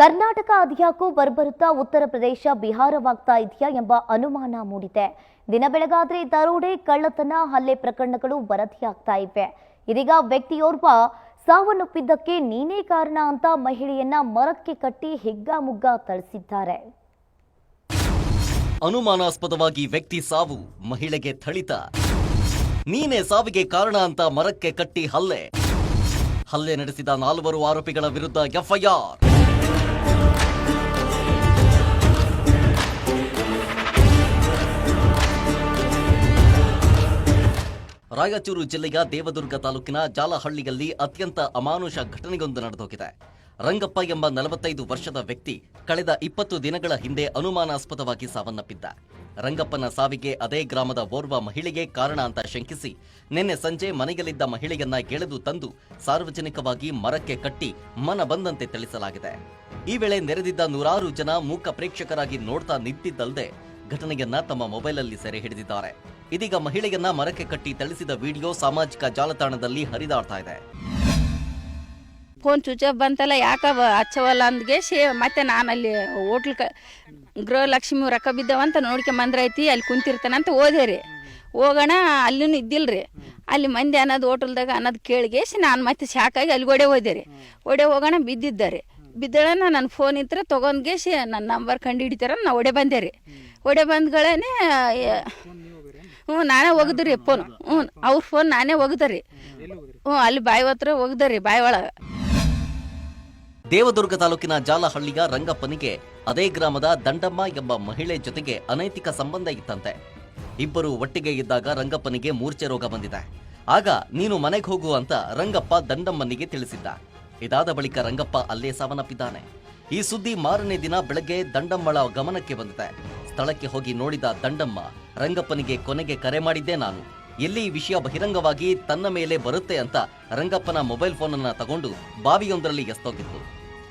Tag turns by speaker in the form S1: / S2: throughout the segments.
S1: ಕರ್ನಾಟಕ ಅದ್ಯಾಕೋ ಬರ್ಬರುತ್ತಾ ಉತ್ತರ ಪ್ರದೇಶ ಬಿಹಾರವಾಗ್ತಾ ಇದೆಯಾ ಎಂಬ ಅನುಮಾನ ಮೂಡಿದೆ. ದಿನ ಬೆಳಗಾದ್ರೆ ದರೋಡೆ, ಕಳ್ಳತನ, ಹಲ್ಲೆ ಪ್ರಕರಣಗಳು ವರದಿಯಾಗ್ತಾ ಇವೆ. ಇದೀಗ ವ್ಯಕ್ತಿಯೋರ್ವ ಸಾವನ್ನಪ್ಪಿದ್ದಕ್ಕೆ ನೀನೇ ಕಾರಣ ಅಂತ ಮಹಿಳೆಯನ್ನ ಮರಕ್ಕೆ ಕಟ್ಟಿ ಹಿಗ್ಗಾಮುಗ್ಗಾ ಥಳಿಸಿದ್ದಾರೆ.
S2: ಅನುಮಾನಾಸ್ಪದವಾಗಿ ವ್ಯಕ್ತಿ ಸಾವು ಮಹಿಳೆಗೆ ಥಳಿತ. ನೀನೇ ಸಾವಿಗೆ ಕಾರಣ ಅಂತ ಮರಕ್ಕೆ ಕಟ್ಟಿ ಹಲ್ಲೆ. ಹಲ್ಲೆ ನಡೆಸಿದ ನಾಲ್ವರು ಆರೋಪಿಗಳ ವಿರುದ್ಧ ಎಫ್ಐಆರ್. ರಾಯಚೂರು ಜಿಲ್ಲೆಯ ದೇವದುರ್ಗ ತಾಲೂಕಿನ ಜಾಲಹಳ್ಳಿಯಲ್ಲಿ ಅತ್ಯಂತ ಅಮಾನುಷ ಘಟನೆಯೊಂದು ನಡೆದೋಗಿದೆ. ರಂಗಪ್ಪ ಎಂಬ ನಲವತ್ತೈದು ವರ್ಷದ ವ್ಯಕ್ತಿ ಕಳೆದ ಇಪ್ಪತ್ತು ದಿನಗಳ ಹಿಂದೆ ಅನುಮಾನಾಸ್ಪದವಾಗಿ ಸಾವನ್ನಪ್ಪಿದ್ದ. ರಂಗಪ್ಪನ ಸಾವಿಗೆ ಅದೇ ಗ್ರಾಮದ ಓರ್ವ ಮಹಿಳೆಗೆ ಕಾರಣ ಅಂತ ಶಂಕಿಸಿ ನಿನ್ನೆ ಸಂಜೆ ಮನೆಯಲ್ಲಿದ್ದ ಮಹಿಳೆಯನ್ನ ಗೆಳೆದು ತಂದು ಸಾರ್ವಜನಿಕವಾಗಿ ಮರಕ್ಕೆ ಕಟ್ಟಿ ಮನ ಬಂದಂತೆ ತಿಳಿಸಲಾಗಿದೆ. ಈ ವೇಳೆ ನೆರೆದಿದ್ದ ನೂರಾರು ಜನ ಮೂಕ ಪ್ರೇಕ್ಷಕರಾಗಿ ನೋಡ್ತಾ ನಿಂತಿದ್ದಲ್ಲದೆ ಘಟನೆಯನ್ನ ತಮ್ಮ ಮೊಬೈಲಲ್ಲಿ ಸೆರೆ ಹಿಡಿದಿದ್ದಾರೆ. ಇದೀಗ ಮಹಿಳೆಯನ್ನ ಮರಕ್ಕೆ ಕಟ್ಟಿ ಥಳಿಸಿದ ವಿಡಿಯೋ ಸಾಮಾಜಿಕ ಜಾಲತಾಣದಲ್ಲಿ ಹರಿದಾಡ್ತಾ ಇದೆ.
S3: ಫೋನ್ ಆಫ್ ಬಂತಲ್ಲ ಯಾಕ ಹಚ್ಚವಲ್ಲ ಅಂದ್ಗೆ ಶೇ, ಮತ್ತೆ ನಾನು ಅಲ್ಲಿ ಹೋಟ್ಲ್ ಕ, ಗೃಹಲಕ್ಷ್ಮಿ ರೊಕ್ಕ ಬಿದ್ದವಂತ ನೋಡ್ಕೊಂಬಂದ್ರೈತಿ ಅಲ್ಲಿ ಕುಂತಿರ್ತಾನಂತ ಓದೆ ರೀ. ಹೋಗೋಣ, ಅಲ್ಲಿನೂ ಇದ್ದಿಲ್ರಿ ಅಲ್ಲಿ ಮಂದಿ ಅನ್ನೋದು ಹೋಟೆಲ್ದಾಗ ಅನ್ನೋದು ಕೇಳಿಗೇಸಿ ನಾನು ಮತ್ತೆ ಶಾಕಾಗಿ ಅಲ್ಲಿ ಒಡೆ ಹೋದೆ ರೀ. ಒಡೆ ಹೋಗೋಣ ಬಿದ್ದಿದ್ದಾರೆ ಬಿದ್ದಳನ ನನ್ನ ಫೋನ್ ಇದ್ರೆ ತೊಗೊಂಡ್ಗೆ ನನ್ನ ನಂಬರ್ ಕಂಡು ಹಿಡಿತಾರ, ನಾ ಒಡೆ ಬಂದೆ ರೀ. ಒಡೆ ಬಂದ್ಗಳೇನೆ ಹ್ಞೂ, ನಾನೇ ಒಗ್ದ್ರಿ ಫೋನ್ ಹ್ಞೂ, ಅವ್ರ ಫೋನ್ ನಾನೇ ಒಗ್ದರಿ. ಹ್ಞೂ, ಅಲ್ಲಿ ಬಾಯಿ ಹತ್ರ ಒಗ್ದರಿ, ಬಾಯಿ ಒಳಗೆ.
S2: ದೇವದುರ್ಗ ತಾಲೂಕಿನ ಜಾಲಹಳ್ಳಿಯ ರಂಗಪ್ಪನಿಗೆ ಅದೇ ಗ್ರಾಮದ ದಂಡಮ್ಮ ಎಂಬ ಮಹಿಳೆ ಜೊತೆಗೆ ಅನೈತಿಕ ಸಂಬಂಧ ಇತ್ತಂತೆ. ಇಬ್ಬರು ಒಟ್ಟಿಗೆ ಇದ್ದಾಗ ರಂಗಪ್ಪನಿಗೆ ಮೂರ್ಛೆ ರೋಗ ಬಂದಿದೆ. ಆಗ ನೀನು ಮನೆಗೆ ಹೋಗು ಅಂತ ರಂಗಪ್ಪ ದಂಡಮ್ಮನಿಗೆ ತಿಳಿಸಿದ್ದ. ಇದಾದ ಬಳಿಕ ರಂಗಪ್ಪ ಅಲ್ಲೇ ಸಾವನ್ನಪ್ಪಿದ್ದಾನೆ. ಈ ಸುದ್ದಿ ಮಾರನೇ ದಿನ ಬೆಳಗ್ಗೆ ದಂಡಮ್ಮಳ ಗಮನಕ್ಕೆ ಬಂದಿದೆ. ಸ್ಥಳಕ್ಕೆ ಹೋಗಿ ನೋಡಿದ ದಂಡಮ್ಮ ರಂಗಪ್ಪನಿಗೆ ಕೊನೆಗೆ ಕರೆ ಮಾಡಿದ್ದೆ ನಾನು. ಎಲ್ಲಿ ವಿಷಯ ಬಹಿರಂಗವಾಗಿ ತನ್ನ ಮೇಲೆ ಬರುತ್ತೆ ಅಂತ ರಂಗಪ್ಪನ ಮೊಬೈಲ್ ಫೋನ್ ಅನ್ನ ತಗೊಂಡು ಬಾವಿಯೊಂದರಲ್ಲಿ ಎಸ್ತೋಗಿತ್ತು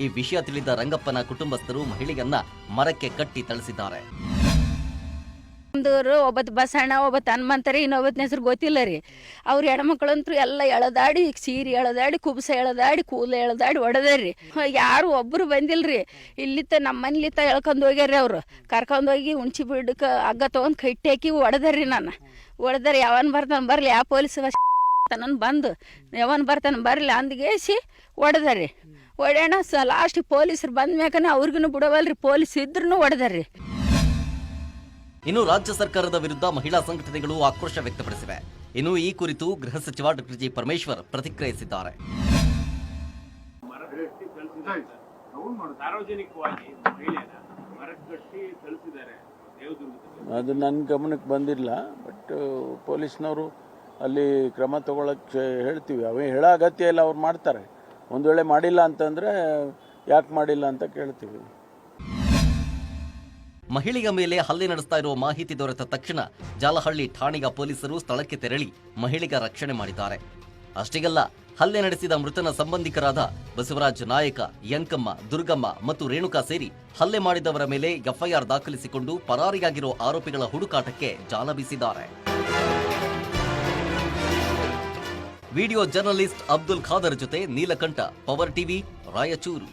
S2: ಈ ವಿಷಯ ತಿಳಿದ ರಂಗಪ್ಪನ ಕುಟುಂಬಸ್ಥರು ಮಹಿಳೆಯನ್ನ ಮರಕ್ಕೆ ಕಟ್ಟಿ ಥಳಿಸಿದ್ದಾರೆ.
S3: ನಮ್ದವ್ರು ಒಬ್ಬತ್ತು ಬಸಣ್ಣ ಒಬ್ಬತ್ತು ಹನುಮಂತರಿ ಇನ್ನೊಬ್ಬತ್ತಿನ ಹೆಸರು ಗೊತ್ತಿಲ್ಲ ರೀ. ಅವ್ರ ಹೆಣ್ಮಕ್ಳಂತೂ ಎಲ್ಲ ಎಳದಾಡಿ, ಸೀರೆ ಎಳದಾಡಿ, ಕುಬ್ಸ ಎಳದಾಡಿ, ಕೂದಲು ಎಳೆದಾಡಿ ಹೊಡೆದಾರ್ರಿ ಯಾರು ಒಬ್ಬರು ಬಂದಿಲ್ರಿ ಇಲ್ಲಿತ್ತ ನಮ್ಮ ಮನೇಲಿತ್ತ ಎಳ್ಕೊಂಡು ಹೋಗ್ಯಾರ್ರಿ ಅವರು. ಕರ್ಕೊಂಡು ಹೋಗಿ ಉಣ್ಚಿ ಬಿಡಕ್ಕೆ ಹಗ್ಗ ತೊಗೊಂಡು ಕಟ್ಟಿ ಹಾಕಿ ಹೊಡೆದಾರ್ರಿ ನಾನು. ಹೊಡೆದಾರ ಯಾವನ್ ಬರ್ತಾನೆ ಬರಲಿ ಯಾವ ಪೊಲೀಸ್ ತನನ್ ಬಂದು, ಯಾವನ್ ಬರ್ತಾನೆ ಬರಲಿ ಅಂದ್ಗೇಸಿ ಹೊಡೆದಾರ್ರಿ ಹೊಡೆಯೋಣ ಸ, ಲಾಸ್ಟ್ ಪೊಲೀಸರು ಬಂದ ಅವ್ರಿಗೂ ಬಿಡವಲ್ರಿ, ಪೊಲೀಸ್ ಇದ್ರೂ ಹೊಡೆದಾರ್ರಿ
S2: ಇನ್ನು ರಾಜ್ಯ ಸರ್ಕಾರದ ವಿರುದ್ಧ ಮಹಿಳಾ ಸಂಘಟನೆಗಳು ಆಕ್ರೋಶ ವ್ಯಕ್ತಪಡಿಸಿವೆ. ಇನ್ನು ಈ ಕುರಿತು ಗೃಹ ಸಚಿವ ಡಾಕ್ಟರ್ ಜಿ ಪರಮೇಶ್ವರ್ ಪ್ರತಿಕ್ರಿಯಿಸಿದ್ದಾರೆ.
S4: ಸಾರ್ವಜನಿಕವಾಗಿ
S5: ಅದು ನನ್ನ ಗಮನಕ್ಕೆ ಬಂದಿಲ್ಲ ಬಟ್ ಪೊಲೀಸ್ನವರು ಅಲ್ಲಿ ಕ್ರಮ ತಗೊಳಕ್ಕೆ ಹೇಳ್ತೀವಿ. ಅವೇ ಹೇಳೋ ಅಗತ್ಯ ಇಲ್ಲ ಅವ್ರು ಮಾಡ್ತಾರೆ. ಒಂದು ವೇಳೆ ಮಾಡಿಲ್ಲ ಅಂತಂದರೆ ಯಾಕೆ ಮಾಡಿಲ್ಲ ಅಂತ ಕೇಳ್ತೀವಿ.
S2: ಮಹಿಳೆಯ ಮೇಲೆ ಹಲ್ಲೆ ನಡೆಸ್ತಾ ಇರುವ ಮಾಹಿತಿ ದೊರೆತ ತಕ್ಷಣ ಜಾಲಹಳ್ಳಿ ಠಾಣೆಯ ಪೊಲೀಸರು ಸ್ಥಳಕ್ಕೆ ತೆರಳಿ ಮಹಿಳೆಗೆ ರಕ್ಷಣೆ ಮಾಡಿದ್ದಾರೆ. ಅಷ್ಟೇಗಲ್ಲ, ಹಲ್ಲೆ ನಡೆಸಿದ ಮೃತನ ಸಂಬಂಧಿಕರಾದ ಬಸವರಾಜ್ ನಾಯಕ ಯಂಕಮ್ಮ ದುರ್ಗಮ್ಮ ಮತ್ತು ರೇಣುಕಾ ಸೇರಿ ಹಲ್ಲೆ ಮಾಡಿದವರ ಮೇಲೆ ಎಫ್ಐಆರ್ ದಾಖಲಿಸಿಕೊಂಡು ಪರಾರಿಯಾಗಿರೋ ಆರೋಪಿಗಳ ಹುಡುಕಾಟಕ್ಕೆ ಜಾಲ ಬೀಸಿದ್ದಾರೆ. ವಿಡಿಯೋ ಜರ್ನಲಿಸ್ಟ್ ಅಬ್ದುಲ್ ಖಾದರ್ ಜೊತೆ ನೀಲಕಂಠ, ಪವರ್ ಟಿವಿ, ರಾಯಚೂರು.